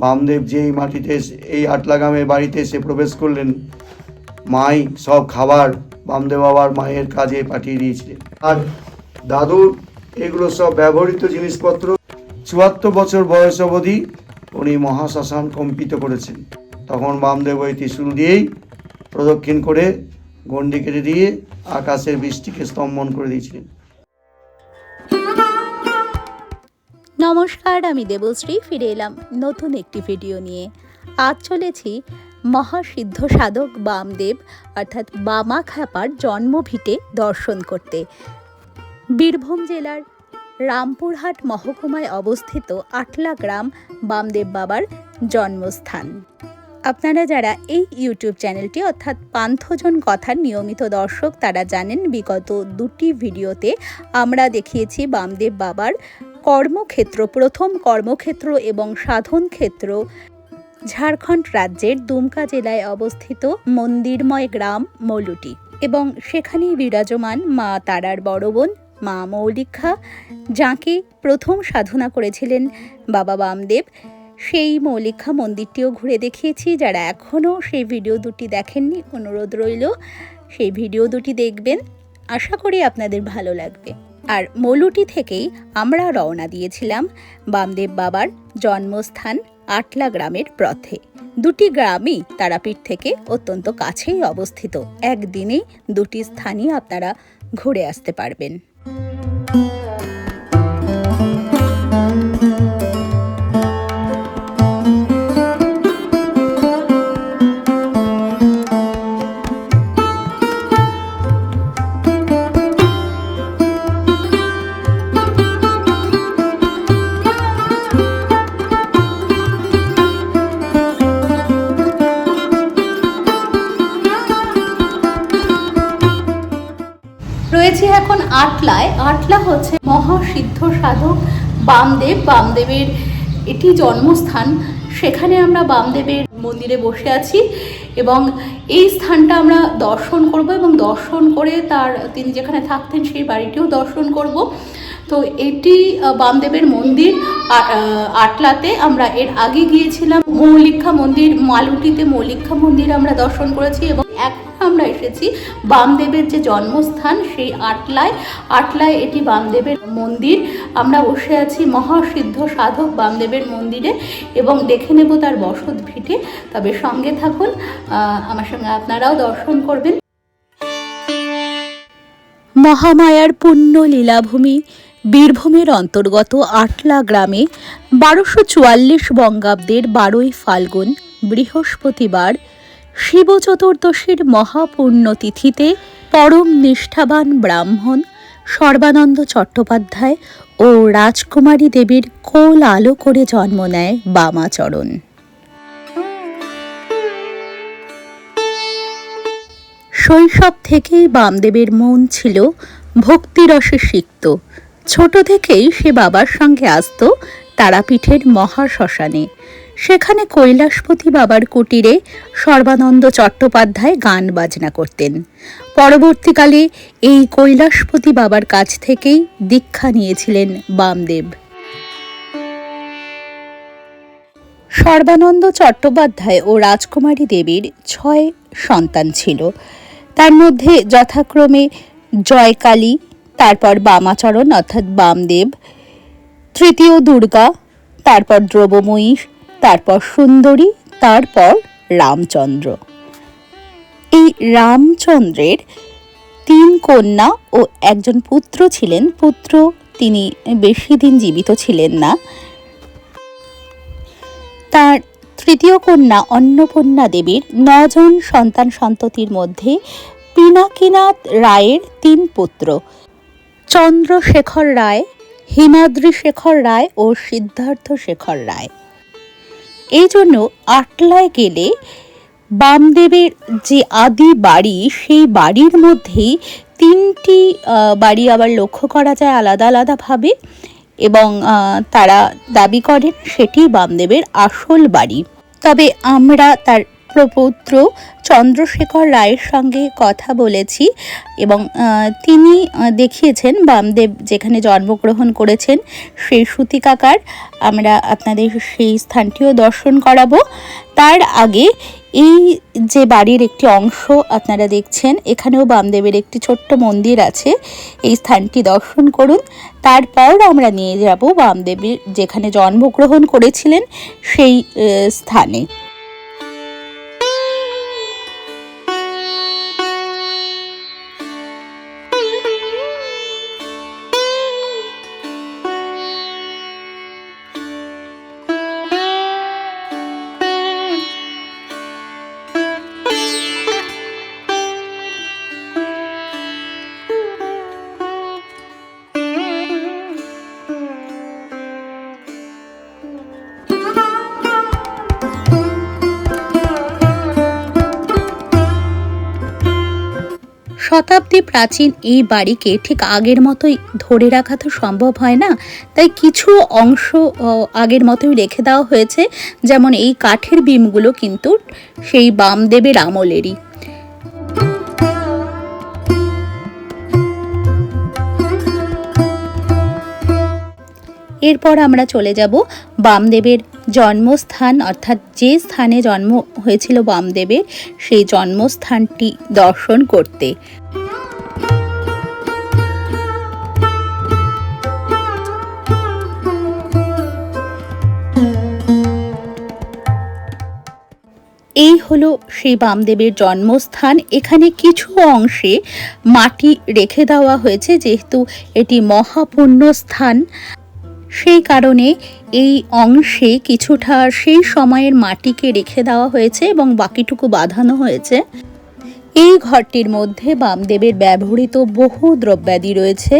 বামদেব যেই মাটিতে এসে- এই আটলা গ্রামের বাড়িতে এসে প্রবেশ করলেন, মাই সব খাবার বামদেব বাবার মায়ের কাজে পাঠিয়ে দিয়েছিলেন। আর দাদুর এগুলো সব ব্যবহৃত জিনিসপত্র, চুয়াত্তর বছর বয়স অবধি উনি মহাশ্মশান কম্পিত করেছেন। তখন বামদেব ওই ত্রিশূল দিয়েই প্রদক্ষিণ করে গণ্ডি কেটে দিয়ে আকাশের বৃষ্টিকে স্তম্ভন করে দিয়েছিলেন। নমস্কার, আমি দেবশ্রী, ফিরে এলাম নতুন একটি ভিডিও নিয়ে। আজ চলেছি মহাসিদ্ধ সাধক বামদেব, অর্থাৎ বামা খ্যাপার জন্মভিটে দর্শন করতে। বীরভূম জেলার রামপুরহাট মহকুমায় অবস্থিত আটলা গ্রাম বামদেব বাবার জন্মস্থান। আপনারা যারা এই ইউটিউব চ্যানেলটি অর্থাৎ পান্থজন কথার নিয়মিত দর্শক, তারা জানেন বিগত দুটি ভিডিওতে আমরা দেখিয়েছি বামদেব বাবার কর্মক্ষেত্র, প্রথম কর্মক্ষেত্র এবং সাধন ক্ষেত্র। ঝাড়খণ্ড রাজ্যের দুমকা জেলায় অবস্থিত মন্দিরময় গ্রাম মৌলুটি এবং সেখানেই বিরাজমান মা তারার বড় বোন, মা মৌলিক্ষা যাঁকে প্রথম সাধনা করেছিলেন বাবা বামদেব। সেই মৌলিক্ষা মন্দিরটিও ঘুরে দেখিয়েছি। যারা এখনও সেই ভিডিও দুটি দেখেননি, অনুরোধ রইল সেই ভিডিও দুটি দেখবেন। আশা করি আপনাদের ভালো লাগবে। আর মৌলুটি থেকেই আমরা রওনা দিয়েছিলাম বামদেব বাবার জন্মস্থান আটলা গ্রামের পথে। দুটি গ্রামই তারাপীঠ থেকে অত্যন্ত কাছেই অবস্থিত। একদিনেই দুটি স্থানই আপনারা ঘুরে আসতে পারবেন। রয়েছে এখন আটলায়। আটলা হচ্ছে মহাসিদ্ধ সাধক বামদেব। বামদেবের এটি জন্মস্থান। সেখানে আমরা বামদেবের মন্দিরে বসে আছি এবং এই স্থানটা আমরা দর্শন করব এবং দর্শন করে তার তিনি যেখানে থাকতেন সেই বাড়িটিও দর্শন করব। তো এটি বামদেবের মন্দির আটলাতে আমরা এর আগে গিয়েছিলাম। মৌলিক্ষা মন্দির, মালুটিতে মৌলিক্ষা মন্দির আমরা দর্শন করেছি এবং এখন আমরা এসেছি বামদেবের যে জন্মস্থান সেই আটলায়। আটলায় এটি বামদেবের মন্দির। আমরা বসে আছি মহাসিদ্ধ সাধক বামদেবের মন্দিরে এবং দেখে নেব তার বসত ভিটে। তবে সঙ্গে থাকুন আমার সঙ্গে আপনারাও দর্শন করবেন। মহামায়ার পুণ্য লীলাভূমি বীরভূমের অন্তর্গত আটলা গ্রামে বারোশো চুয়াল্লিশ বঙ্গাব্দের বারোই ফাল্গুন বৃহস্পতিবার শিব চতুর্দশীর মহাপুণ্যতিথিতে পরম নিষ্ঠাবান ব্রাহ্মণ সর্বানন্দ চট্টোপাধ্যায় ও রাজকুমারী দেবীর কোল আলো করে জন্ম নেয় বামাচরণ। শৈশব থেকেই বামদেবের মন ছিল ভক্তিরসে সিক্ত। ছোট থেকেই সে বাবার সঙ্গে আসতো তারাপীঠের মহাশ্মশানে। সেখানে কৈলাসপতি বাবার কুটিরে সর্বানন্দ চট্টোপাধ্যায় গান বাজনা করতেন। পরবর্তীকালে এই কৈলাসপতি বাবার কাছ থেকেই দীক্ষা নিয়েছিলেন বামদেব। সর্বানন্দ চট্টোপাধ্যায় ও রাজকুমারী দেবীর ছয় সন্তান ছিল। তার মধ্যে যথাক্রমে জয়কালী তারপর বামাচরণ, অর্থাৎ বামদেব। তৃতীয় দুর্গা, তারপর দ্রবময়ী, তারপর সুন্দরী, তারপর রামচন্দ্র। এই রামচন্দ্রের তিন কন্যা ও একজন পুত্র ছিলেন। পুত্র তিনি বেশি দিন জীবিত ছিলেন না। তার তৃতীয় কন্যা অন্নপূর্ণা দেবীর নজন সন্তান সন্ততির মধ্যে পিনাকিনাথ রায়ের তিন পুত্র। চন্দ্রশেখর রায় হিমাদ্রি শেখর রায় ও সিদ্ধার্থ শেখর রায়। এই জন্য আটলায় গেলে বামদেবের যে আদি বাড়ি, সেই বাড়ির মধ্যেই তিনটি বাড়ি আবার লক্ষ্য করা যায় আলাদা আলাদাভাবে এবং তারা দাবি করেন সেটি বামদেবের আসল বাড়ি। তবে আমরা তার প্রপৌত্র চন্দ্রশেখর রায়ের সঙ্গে কথা বলেছি এবং তিনি দেখিয়েছেন বামদেব যেখানে জন্মগ্রহণ করেছেন সেই সুতিকাকার আমরা আপনাদের সেই স্থানটিও দর্শন করাবো। তার আগে এই যে বাড়ির একটি অংশ আপনারা দেখছেন, এখানেও বামদেবের একটি ছোট্ট মন্দির আছে। এই স্থানটি দর্শন করুন। তারপর আমরা নিয়ে যাব বামদেবের যেখানে জন্মগ্রহণ করেছিলেন সেই স্থানে। শতাব্দী প্রাচীন এই বাড়িকে ঠিক আগের মতোই ধরে রাখা তো সম্ভব হয় না। তাই কিছু অংশ আগের মতোই রেখে দেওয়া হয়েছে। যেমন এই কাঠের বিমগুলো কিন্তু সেই বামদেবের আমলেরই। এরপর আমরা চলে যাব বামদেবের জন্মস্থান, অর্থাৎ যে স্থানে জন্ম হয়েছিল বামদেবের সেই জন্মস্থানটি দর্শন করতে। এই হলো সেই বামদেবের জন্মস্থান। এখানে কিছু অংশে মাটি রেখে দেওয়া হয়েছে, যেহেতু এটি মহাপুণ্য স্থান। সেই কারণে এই অংশে কিছুটা সেই সময়ের মাটিকে রেখে দেওয়া হয়েছে এবং বাকিটুকু বাঁধানো হয়েছে। এই ঘরটির মধ্যে বামদেবের ব্যবহৃত বহু দ্রব্যাদি রয়েছে,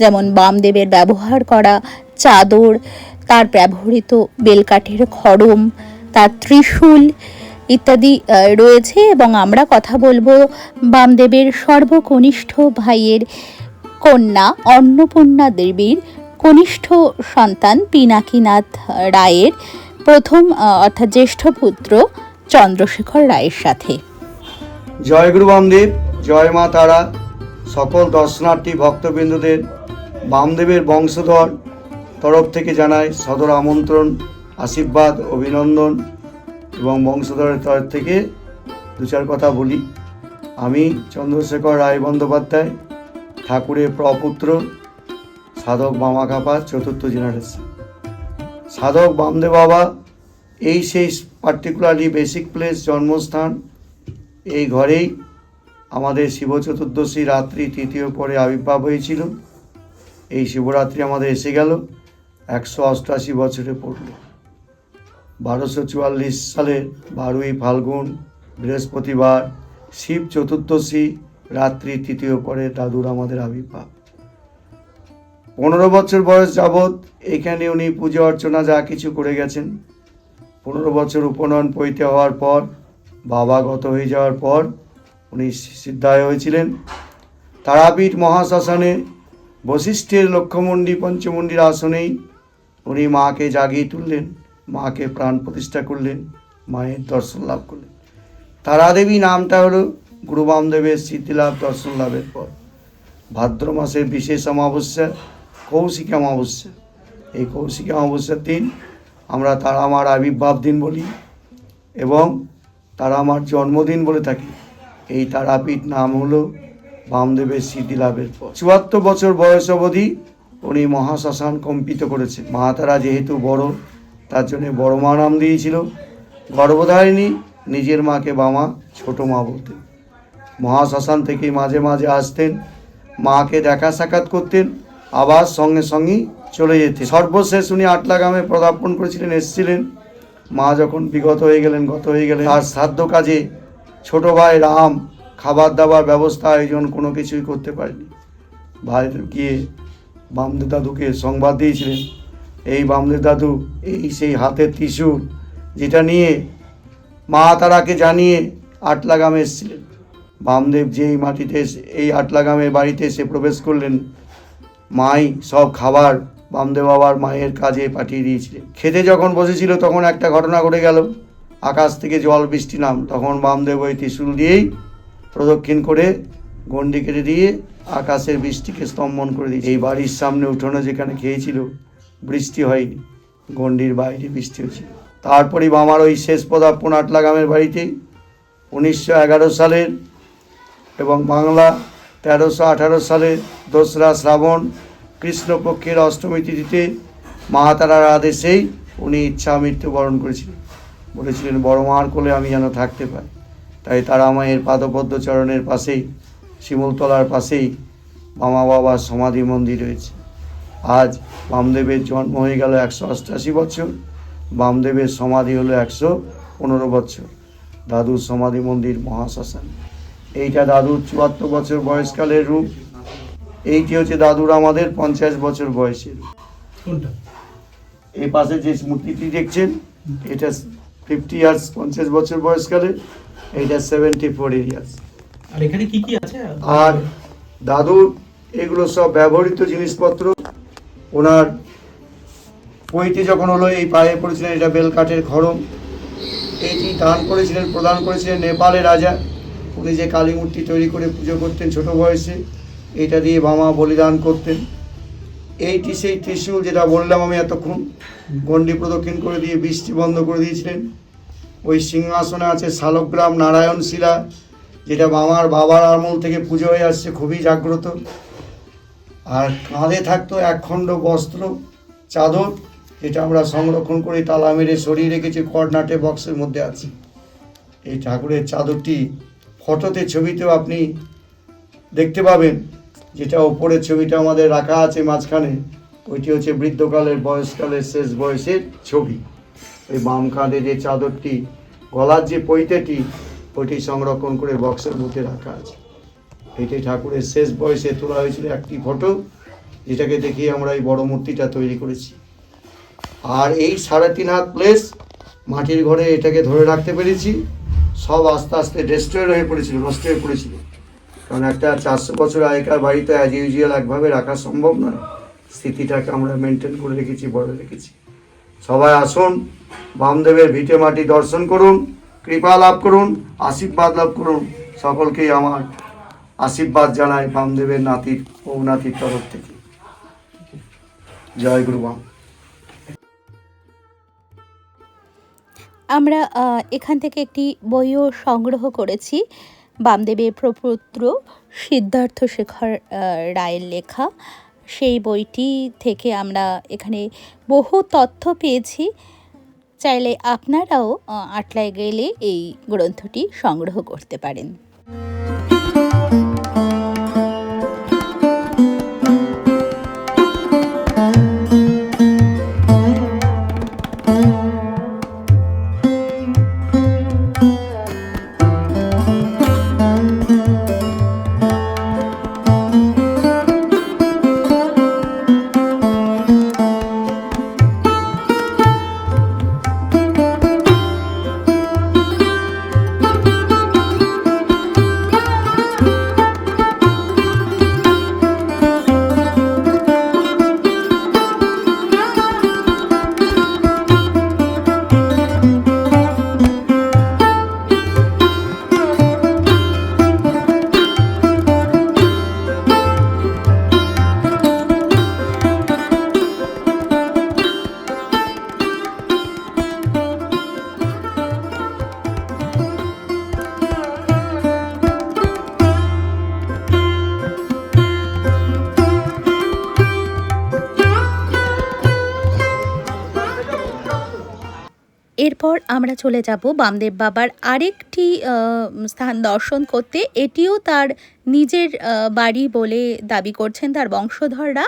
যেমন বামদেবের ব্যবহার করা চাদর, তার ব্যবহৃত বেলকাঠের খড়ম, তার ত্রিশূল ইত্যাদি রয়েছে এবং আমরা কথা বলব বামদেবের সর্বকনিষ্ঠ ভাইয়ের কন্যা, অন্নপূর্ণা দেবীর কনিষ্ঠ সন্তান পিনাকিনাথ রায়ের প্রথম অর্থাৎ জ্যেষ্ঠ পুত্র চন্দ্রশেখর রায়ের সাথে। জয় গুরু বামদেব, জয় মা তারা, সকল দর্শনার্থী ভক্তবৃন্দদের, বামদেবের বংশধর তরফ থেকে জানাই সদর আমন্ত্রণ, আশীর্বাদ, অভিনন্দন এবং বংশধরের তরফ থেকে দু চার কথা বলি। আমি চন্দ্রশেখর রায় বন্দ্যোপাধ্যায়, ঠাকুরের প্রপুত্র সাধক মামা কাপা চতুর্থ জেনারেশন সাধক বামদেব বাবা, এই সেই পার্টিকুলারলি বেসিক প্লেস জন্মস্থান, এই ঘরেই আমাদের শিব চতুর্দশী রাত্রি তৃতীয় পরে আবির্ভাব হয়েছিল। এই শিবরাত্রি আমাদের এসে গেল, একশো অষ্টআশি বছরে পড়ল। বারোশো চুয়াল্লিশ সালের বারোই ফাল্গুন, বৃহস্পতিবার, শিব চতুর্দশী রাত্রি তৃতীয় পরে দাদুর আমাদের আবির্ভাব। পনেরো বছর বয়স যাবৎ এখানে উনি পুজো অর্চনা যা কিছু করে গেছেন। পনেরো বছর উপনয়ন পৈতে হওয়ার পর বাবা গত হয়ে যাওয়ার পর উনি সিদ্ধায় হয়েছিলেন। তারাপীঠ মহাশ্মশানে বশিষ্ঠের লক্ষ্যমন্ডি পঞ্চমন্ডির আসনেই উনি মাকে জাগিয়ে তুললেন, মাকে প্রাণ প্রতিষ্ঠা করলেন, মায়ের দর্শন লাভ করলেন। তারাদেবী নামটা হলো গুরু বামদেবের স্মৃতিলাভ দর্শন লাভের পর। ভাদ্র মাসের বিশেষ অমাবস্যা কৌশিক অমাবস্যা। এই কৌশিক অমাবস্যার দিন আমরা তারা আমার আবির্ভাব দিন বলি এবং তারা আমার জন্মদিন বলে থাকি। এই তারাপীঠ নাম হলো বামদেবের স্মৃতি লাভের পর চুয়াত্তর বছর বয়স অবধি উনি মহাশ্মশান কম্পিত করেছে মা তারা যেহেতু বড়, তার জন্য বড় মা নাম দিয়েছিল। গর্ভধারিণী নিজের মাকে বামা ছোট মা বলতেন মহাশ্মশান থেকে মাঝে মাঝে আসতেন। মাকে দেখা সাক্ষাৎ করতেন। আবার সঙ্গে সঙ্গেই চলে যেতেন সর্বশেষ উনি আটলা গ্রামে পদার্পণ করেছিলেন, এসেছিলেন। মা যখন বিগত হয়ে গেলেন, গত হয়ে গেলেন, তার শ্রাদ্ধ কাজে ছোট ভাই রাম খাবার দাবার ব্যবস্থা আয়োজন কোনো কিছুই করতে পারেনি ভাই গিয়ে বামদেব দাদুকে সংবাদ দিয়েছিলেন, এই বামদেব দাদু, এই সেই হাতের ত্রিশূল যেটা নিয়ে মা তারাকে জানিয়ে আটলা গ্রামে এসেছিলেন। বামদেব যেই মাটিতে এসে- এই আটলা গ্রামের বাড়িতে এসে প্রবেশ করলেন মাই সব খাবার বামদেব বাবার মায়ের কাজে পাঠিয়ে দিয়েছিলেন খেতে যখন বসেছিল তখন একটা ঘটনা ঘটে গেল। আকাশ থেকে জল বৃষ্টি নাম। তখন বামদেব ওই ত্রিশূল দিয়েই প্রদক্ষিণ করে গন্ডি কেটে দিয়ে আকাশের বৃষ্টিকে স্তম্ভন করে দিয়েছে। এই বাড়ির সামনে উঠোনে যেখানে খেয়েছিল, বৃষ্টি হয়নি। গন্ডির বাইরে বৃষ্টি হয়েছিল। তারপরেই আমার ওই শেষ পদার্পণ আটলাগামের বাড়িতেই উনিশশো এগারো সালের এবং বাংলা তেরোশো আঠারো সালের দোসরা শ্রাবণ কৃষ্ণপক্ষের অষ্টমী তিথিতে মহাতারার আদেশেই উনি ইচ্ছা মৃত্যুবরণ করেছিলেন। বলেছিলেন, বড় মার কোলে আমি যেন থাকতে পারি। তাই তারা মায়ের পাদপদ্ম চরণের পাশেই, শিমুলতলার পাশেই মামা বাবার সমাধি মন্দির রয়েছে। আজ বামদেবের জন্ম হয়ে গেল একশো অষ্টাশি বছর। বামদেবের সমাধি হলো একশো পনেরো বছর। দাদুর সমাধি মন্দির মহাশ্মশান। এইটা দাদুর চুয়াত্তর বছর বয়সকালের রূপ। এইটি হচ্ছে দাদুর আমাদের পঞ্চাশ বছর বয়সের। এই পাশে যে মূর্তিটি দেখছেন এটা ফিফটি ইয়ার্স পঞ্চাশ বছর বয়সকালে এইটা সেভেন্টি ফোর ইয়ার্স আর এখানে কি কি আছে? আর দাদুর এগুলো সব ব্যবহৃত জিনিসপত্র। ওনার পৈতে যখন হলো এই পায়ে পড়েছিলেন এটা বেলকাঠের খড়ম। এটি দান করেছিলেন প্রদান করেছিলেন নেপালের রাজা। যে কালী মূর্তি তৈরি করে পুজো করতেন ছোট বয়সে, এটা দিয়ে বামা বলিদান করতেন। এইটি সেই ত্রিশূল যেটা বললাম আমি এতক্ষণ, গণ্ডি প্রদক্ষিণ করে দিয়ে বৃষ্টি বন্ধ করে দিয়েছিলেন। ওই সিংহাসনে আছে শালগ্রাম নারায়ণ শিলা, যেটা আমার বাবার আমল থেকে পুজো হয়ে আসছে, খুবই জাগ্রত। আর কাঁধে থাকতো একখণ্ড বস্ত্র, চাদর, যেটা আমরা সংরক্ষণ করে তালা মেরে সরিয়ে রেখেছি, কর্নাটে বক্সের মধ্যে আছে। এই ঠাকুরের চাদরটি ফটোতে ছবিতেও আপনি দেখতে পাবেন, যেটা ওপরের ছবিটা আমাদের রাখা আছে মাঝখানে, ওইটি হচ্ছে বৃদ্ধকালের বয়সকালের শেষ বয়সের ছবি। ওই বাম কাঁধে যে চাদরটি, গলার যে পৈতেটি, ওইটি সংরক্ষণ করে বক্সের মধ্যে রাখা আছে। এটি ঠাকুরের শেষ বয়সে তোলা হয়েছিল একটি ফটো, যেটাকে দেখিয়ে আমরা এই বড় মূর্তিটা তৈরি করেছি। আর এই সাড়ে তিন হাত প্লেস মাটির ঘরে এটাকে ধরে রাখতে পেরেছি। সব আস্তে আস্তে ডেস্ট্রয়েড হয়ে পড়েছিল, নষ্ট হয়ে পড়েছিল। কারণ একটা চারশো বছর আগেকার বাড়িতে অ্যাজ ইউজুয়াল একভাবে রাখা সম্ভব নয়। স্থিতিটাকে আমরা মেনটেন করে রেখেছি, বড় রেখেছি। সবাই আসুন, বামদেবের ভিটে মাটি দর্শন করুন, কৃপা লাভ করুন, আশীর্বাদ লাভ করুন। সকলকেই আমার আশীর্বাদ জানাই বামদেবের নাতির ও নাতির তরফ থেকে। জয় গুরু বাম আমরা এখান থেকে একটি বইও সংগ্রহ করেছি, বামদেবের প্রপুত্র সিদ্ধার্থ শেখর রায়ের লেখা। সেই বইটি থেকে আমরা এখানে বহু তথ্য পেয়েছি। চাইলে আপনারাও আটলায় গেলে এই গ্রন্থটি সংগ্রহ করতে পারেন। আমরা চলে যাব বামদেব বাবার আরেকটি স্থান দর্শন করতে। এটিও তার নিজের বাড়ি বলে দাবি করছেন তার বংশধররা।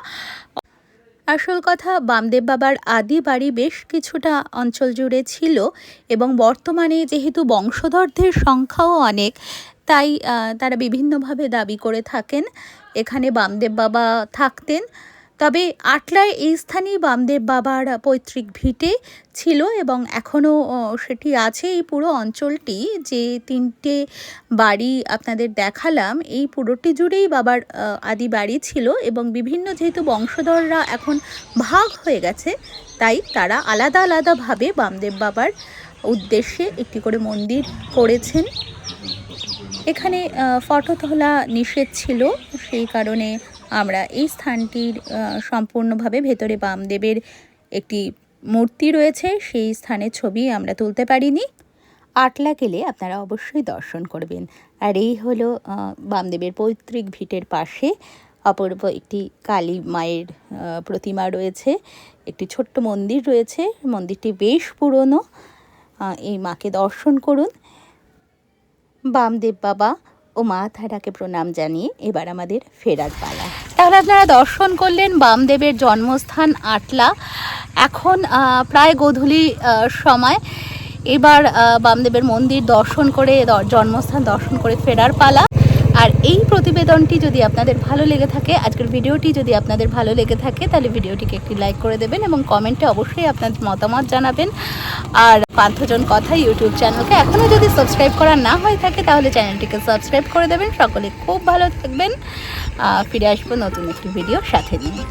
আসল কথা, বামদেব বাবার আদি বাড়ি বেশ কিছুটা অঞ্চল জুড়ে ছিল এবং বর্তমানে যেহেতু বংশধরদের সংখ্যাও অনেক, তাই তারা বিভিন্নভাবে দাবি করে থাকেন। এখানে বামদেব বাবা থাকতেন। তবে আটলায় এই স্থানেই বামদেব বাবার পৈতৃক ভিটে ছিল এবং এখনও সেটি আছে এই পুরো অঞ্চলটি। যে তিনটে বাড়ি আপনাদের দেখালাম, এই পুরোটি জুড়েই বাবার আদি বাড়ি ছিল এবং বিভিন্ন যেহেতু বংশধররা এখন ভাগ হয়ে গেছে, তাই তারা আলাদা আলাদাভাবে বামদেব বাবার উদ্দেশ্যে একটি করে মন্দির করেছেন। এখানে ফটো তোলা নিষেধ ছিল, সেই কারণে আমরা এই স্থানটির সম্পূর্ণভাবে ভেতরে বামদেবের একটি মূর্তি রয়েছে, সেই স্থানের ছবি আমরা তুলতে পারিনি। আটলা গেলে আপনারা অবশ্যই দর্শন করবেন। আর এই হলো বামদেবের পৈতৃক ভিটের পাশে অপূর্ব একটি কালী মায়ের প্রতিমা রয়েছে, একটি ছোট্ট মন্দির রয়েছে, মন্দিরটি বেশ পুরনো। এই মাকে দর্শন করুন। বামদেব বাবা ও মা তারাকে প্রণাম জানিয়ে এবার আমাদের ফেরার পালা। তাহলে আপনারা দর্শন করলেন বামদেবের জন্মস্থান আটলা। এখন প্রায় গধূলি সময়। এবার বামদেবের মন্দির দর্শন করে জন্মস্থান দর্শন করে ফেরার পালা। আর এই প্রতিবেদনটি যদি আপনাদের ভালো লেগে থাকে, আজকের ভিডিওটি যদি আপনাদের ভালো লেগে থাকে, তাহলে ভিডিওটিকে একটি লাইক করে দেবেন এবং কমেন্টে অবশ্যই আপনাদের মতামত জানাবেন। আর পান্থজন কথা ইউটিউব চ্যানেলকে এখনও যদি সাবস্ক্রাইব করা না হয়ে থাকে, তাহলে চ্যানেলটিকে সাবস্ক্রাইব করে দেবেন। সকলে খুব ভালো থাকবেন। ফিরে আসব নতুন একটি ভিডিও সাথে নিয়ে।